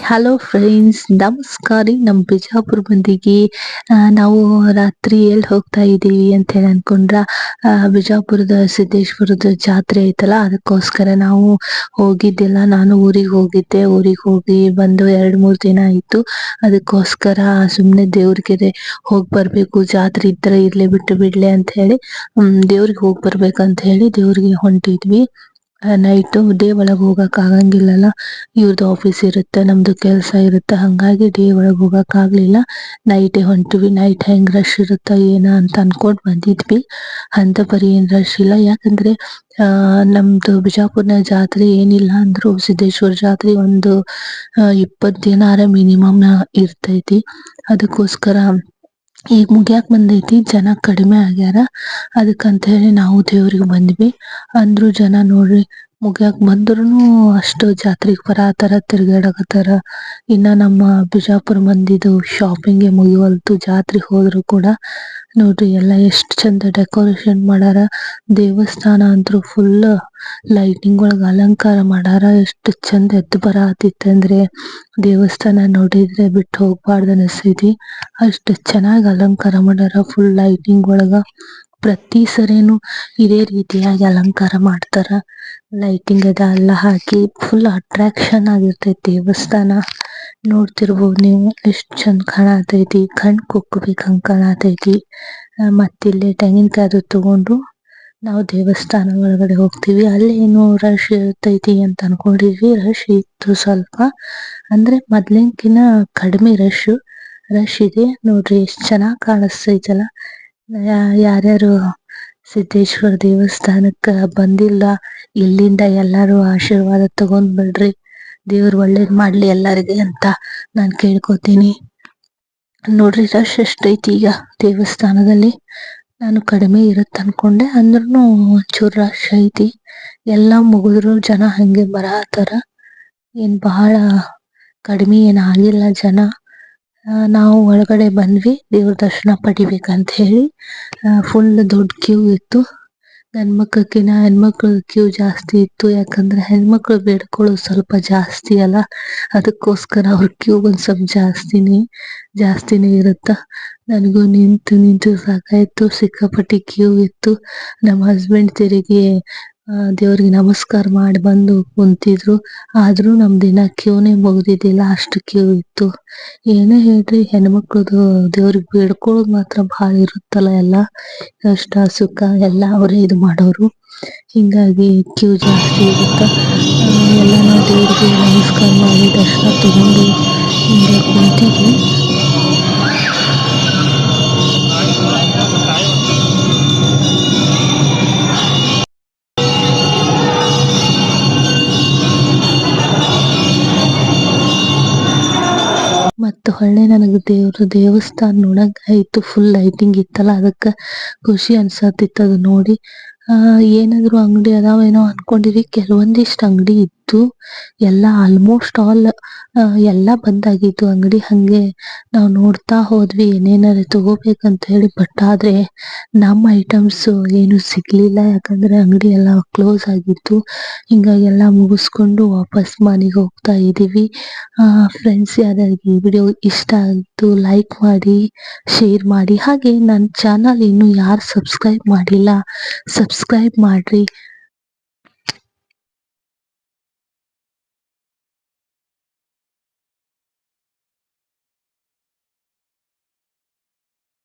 Hello friends ನಮಸ್ಕಾರ ನಮ್ಮ ಬಿಜಾಪುರ ಮಂದಿಗೆ ಆ, ನಾವು ರಾತ್ರಿ ಎಲ್ಲಿ ಹೋಗ್ತಾ ಇದ್ದೀವಿ ಅಂತ ಹೇಳಿ ಅನ್ಕೊಂಡ್ರ ಬಿಜಾಪುರದ ಸಿದ್ದೇಶ್ವರದ ಜಾತ್ರೆ ಐತಲ್ಲ ಅದಕ್ಕೋಸ್ಕರ ನಾವು ಹೋಗಿದ್ದಿಲ್ಲ. ನಾನು ಊರಿಗೆ ಹೋಗಿದ್ದೆ. ಊರಿಗೆ ಹೋಗಿ ಬಂದು ಎರಡು ಮೂರು ದಿನ ಆಯ್ತು. ಅದಕ್ಕೋಸ್ಕರ ಸುಮ್ನೆ ದೇವ್ರಿಗೆ ಹೋಗ್ ಬರಬೇಕು. ಜಾತ್ರೆ ಇದ್ರೆ ಇರಲಿ ಬಿಟ್ಟು ಬಿಡ್ಲಿ ಅಂತ ಹೇಳಿ ದೇವ್ರಿಗೆ ಹೋಗ್ ಬರ್ಬೇಕಂತ ಹೇಳಿ ದೇವ್ರಿಗೆ ಹೊಂಟಿದ್ವಿ. ನೈಟ್ ಡೇ ಒಳಗ್ ಹೋಗಕ್ ಆಗಂಗಿಲ್ಲಲ್ಲ. ಇವ್ರದ್ದು ಆಫೀಸ್ ಇರುತ್ತೆ, ನಮ್ದು ಕೆಲಸ ಇರುತ್ತೆ. ಹಂಗಾಗಿ ಡೇ ಒಳಗ್ ಹೋಗಕ್ ಆಗ್ಲಿಲ್ಲ. ನೈಟೇ ಹೊಂಟಿವಿ. ನೈಟ್ ಹೆಂಗ್ ರಶ್ ಇರುತ್ತ ಏನ ಅಂತ ಅನ್ಕೊಂಡ್ ಬಂದಿದ್ವಿ. ಅಂತ ಪರಿ ಏನ್ ರಶ್ ಇಲ್ಲ. ಯಾಕಂದ್ರೆ ನಮ್ದು ಬಿಜಾಪುರ್ನ ಜಾತ್ರೆ ಏನಿಲ್ಲ ಅಂದ್ರು ಸಿದ್ದೇಶ್ವರ ಜಾತ್ರೆ ಒಂದು ಇಪ್ಪತ್ತು ದಿನ ದಿನಾರ ಮಿನಿಮಮ್ ಇರ್ತೈತಿ. ಅದಕ್ಕೋಸ್ಕರ ಈಗ ಮುಗಿಯಾಕ್ ಬಂದೈತಿ ಜನ ಕಡಿಮೆ ಆಗ್ಯಾರ. ಅದಕ್ಕಂತ ಹೇಳಿ ನಾವು ದೇವ್ರಿಗೆ ಬಂದ್ವಿ. ಅಂದ್ರು ಜನ ನೋಡ್ರಿ ಮುಗ್ಯಾಕ್ ಬಂದ್ರುನು ಅಷ್ಟು ಜಾತ್ರೆಗ್ ಬರಾತರ ತಿರ್ಗಾಡಕತ್ತಾರ ಇನ್ನ ನಮ್ಮ ಬಿಜಾಪುರ ಮಂದಿದು ಶಾಪಿಂಗ್ ಮುಗಿವಲ್ತು ಜಾತ್ರೆಗ್ ಹೋದ್ರು ಕೂಡ ನೋಡ್ರಿ ಎಲ್ಲ ಎಷ್ಟ್ ಚಂದ ಡೆಕೋರೇಷನ್ ಮಾಡಾರ ದೇವಸ್ಥಾನ ಅಂತ್ರು ಫುಲ್ ಲೈಟಿಂಗ್ ಒಳಗ್ ಅಲಂಕಾರ ಮಾಡಾರ ಎಷ್ಟ್ ಚಂದ ಎದ್ದ್ ಬರಾತಿತ್ತಂದ್ರೆ ದೇವಸ್ಥಾನ ನೋಡಿದ್ರೆ ಬಿಟ್ ಹೋಗ್ಬಾರ್ದು ಅನಿಸ್ತೈತಿ ಅಷ್ಟ್ ಚೆನ್ನಾಗ್ ಅಲಂಕಾರ ಮಾಡ್ಯಾರ ಫುಲ್ ಲೈಟಿಂಗ್ ಒಳಗ. ಪ್ರತಿ ಸರಿನು ಇದೇ ರೀತಿಯಾಗಿ ಅಲಂಕಾರ ಮಾಡ್ತಾರ. ಲೈಟಿಂಗ್ ಅದ ಎಲ್ಲ ಹಾಕಿ ಫುಲ್ ಅಟ್ರಾಕ್ಷನ್ ಆಗಿರ್ತೈತಿ ದೇವಸ್ಥಾನ. ನೋಡ್ತಿರಬಹುದು ನೀವು ಎಷ್ಟು ಚಂದ ಕಾಣತೈತಿ ಕಣ್ ಕುಕ್ಕಬೇಕು ಹಂಗ್ ಕಾಣತೈತಿ. ಆ, ಮತ್ತಿಲ್ಲಿ ತೆಂಗಿನಕಾಯಿ ತಗೊಂಡು ನಾವು ದೇವಸ್ಥಾನ ಒಳಗಡೆ ಹೋಗ್ತೀವಿ. ಅಲ್ಲಿ ಏನು ರಶ್ ಇರ್ತೈತಿ ಅಂತ ಅನ್ಕೊಂಡಿದ್ವಿ. ರಶ್ ಇತ್ತು ಸ್ವಲ್ಪ. ಅಂದ್ರೆ ಮೊದ್ಲಿನ್ಕಿನ ಕಡಿಮೆ ರಶ್ ರಶ್ ಇದೆ. ನೋಡ್ರಿ ಎಷ್ಟು ಚೆನ್ನಾಗ್ ಕಾಣಿಸ್ತೈತಲ್ಲ. ಯಾರ್ಯಾರು ಸಿದ್ದೇಶ್ವರ ದೇವಸ್ಥಾನಕ್ಕ ಬಂದಿಲ್ಲ. ಇಲ್ಲಿಂದ ಎಲ್ಲಾರು ಆಶೀರ್ವಾದ ತಗೊಂಡ್ ಬಿಡ್ರಿ. ದೇವ್ರ ಒಳ್ಳೇದ್ ಮಾಡ್ಲಿ ಎಲ್ಲರಿಗೆ ಅಂತ ನಾನ್ ಕೇಳ್ಕೊತೀನಿ. ನೋಡ್ರಿ ರಶ್ ಎಷ್ಟೈತಿ ಈಗ ದೇವಸ್ಥಾನದಲ್ಲಿ. ನಾನು ಕಡಿಮೆ ಇರುತ್ತೆ ಅನ್ಕೊಂಡೆ ಅಂದ್ರೂ ಒಂಚೂರು ರಶ್ ಐತಿ. ಎಲ್ಲಾ ಮುಗಿದ್ರು ಜನ ಹಂಗೆ ಬರಹತ್ತಾರ ಏನ್ ಬಹಳ ಕಡಿಮೆ ಏನ್ ಆಗಿಲ್ಲ ಜನ. ನಾವು ಒಳಗಡೆ ಬಂದ್ವಿ, ದೇವ್ರ ದರ್ಶನ ಪಡಿಬೇಕಂತ ಹೇಳಿ ಫುಲ್ ದೊಡ್ಡ ಕ್ಯೂ ಇತ್ತು. ಗಂಡ್ ಮಕ್ಳಕ್ಕಿನ್ನ ಹೆಣ್ಮಕ್ಳ ಕ್ಯೂ ಜಾಸ್ತಿ ಇತ್ತು, ಯಾಕಂದ್ರೆ ಹೆಣ್ಮಕ್ಳು ಬೇಡ್ಕೊಳ್ಳೋದು ಸ್ವಲ್ಪ ಜಾಸ್ತಿ ಅಲ್ಲ, ಅದಕ್ಕೋಸ್ಕರ ಅವ್ರ ಕ್ಯೂ ಒಂದ್ ಸ್ವಲ್ಪ ಜಾಸ್ತಿನೇ ಜಾಸ್ತಿನೇ ಇರುತ್ತ. ನನಗೂ ನಿಂತು ನಿಂತು ಸಾಕಾಯ್ತು, ಸಿಕ್ಕಾಪಟ್ಟಿ ಕ್ಯೂ ಇತ್ತು. ನಮ್ಮ ಹಸ್ಬೆಂಡ್ ತಿರುಗಿ ಆ, ದೇವ್ರಿಗೆ ನಮಸ್ಕಾರ ಮಾಡಿ ಬಂದು ಕುಂತಿದ್ರು. ಆದ್ರೂ ನಮ್ ದಿನ ಕ್ಯೂನೇ ಮುಗ್ದಿದ್ದಿಲ್ಲ ಅಷ್ಟು ಕ್ಯೂ ಇತ್ತು. ಏನೇ ಹೇಳ್ರಿ ಹೆಣ್ಮಕ್ಳದು ದೇವ್ರಿಗೆ ಬೇಡ್ಕೊಳ್ಳೋದು ಮಾತ್ರ ಭಾಳ ಇರುತ್ತಲ್ಲ ಎಲ್ಲ. ಕಷ್ಟ ಸುಖ ಎಲ್ಲ ಅವರೇ ಇದು ಮಾಡೋರು. ಹಿಂಗಾಗಿ ಕ್ಯೂ ಜಾಸ್ತಿ ಇರುತ್ತ. ಎಲ್ಲ ನಾವು ದೇವ್ರಿಗೆ ನಮಸ್ಕಾರ ಮಾಡಿ ದರ್ಶನ ತಗೊಂಡು ಹಿಂಗೆ ಕುಂತಿದ್ವಿ. ಮತ್ತ ಹೊಳ್ಳಿ ನನಗ ದೇವ್ರ ದೇವಸ್ಥಾನ ನೋಡಂಗ ಆಯ್ತು ಫುಲ್ ಲೈಟಿಂಗ್ ಇತ್ತಲ್ಲ, ಅದಕ್ಕ ಖುಷಿ ಅನ್ಸತ್ತಿತ್ತು ಅದು ನೋಡಿ. ಆ, ಏನಾದ್ರು ಅಂಗಡಿ ಅದಾವೇನೋ ಅನ್ಕೊಂಡಿರಿ, ಕೆಲವೊಂದಿಷ್ಟು ಅಂಗಡಿ ಇತ್ತು ಎಲ್ಲ ಆಲ್ಮೋಸ್ಟ್ ಆಲ್ ಎಲ್ಲ ಬಂದಾಗಿತ್ತು ಅಂಗಡಿ. ಹಂಗೆ ನಾವು ನೋಡ್ತಾ ಹೋದ್ವಿ ಏನೇನಾರ ತಗೋಬೇಕಂತ ಹೇಳಿ. ಬಟ್ ಆದ್ರೆ ನಮ್ಮ ಐಟಮ್ಸ್ ಏನು ಸಿಗ್ಲಿಲ್ಲ. ಯಾಕಂದ್ರೆ ಅಂಗಡಿ ಎಲ್ಲ ಕ್ಲೋಸ್ ಆಗಿತ್ತು. ಹಿಂಗಾಗಿ ಎಲ್ಲ ಮುಗಿಸ್ಕೊಂಡು ವಾಪಸ್ ಮನೆಗೆ ಹೋಗ್ತಾ ಇದೀವಿ. ಫ್ರೆಂಡ್ಸ್ ಯಾರ್ಯಾರಿಗೆ ಈ ವಿಡಿಯೋ ಇಷ್ಟ ಆಯ್ತು ಲೈಕ್ ಮಾಡಿ ಶೇರ್ ಮಾಡಿ. ಹಾಗೆ ನನ್ನ ಚಾನಲ್ ಇನ್ನು ಯಾರು ಸಬ್ಸ್ಕ್ರೈಬ್ ಮಾಡಿಲ್ಲ ಸಬ್ಸ್ಕ್ರೈಬ್ ಮಾಡ್ರಿ.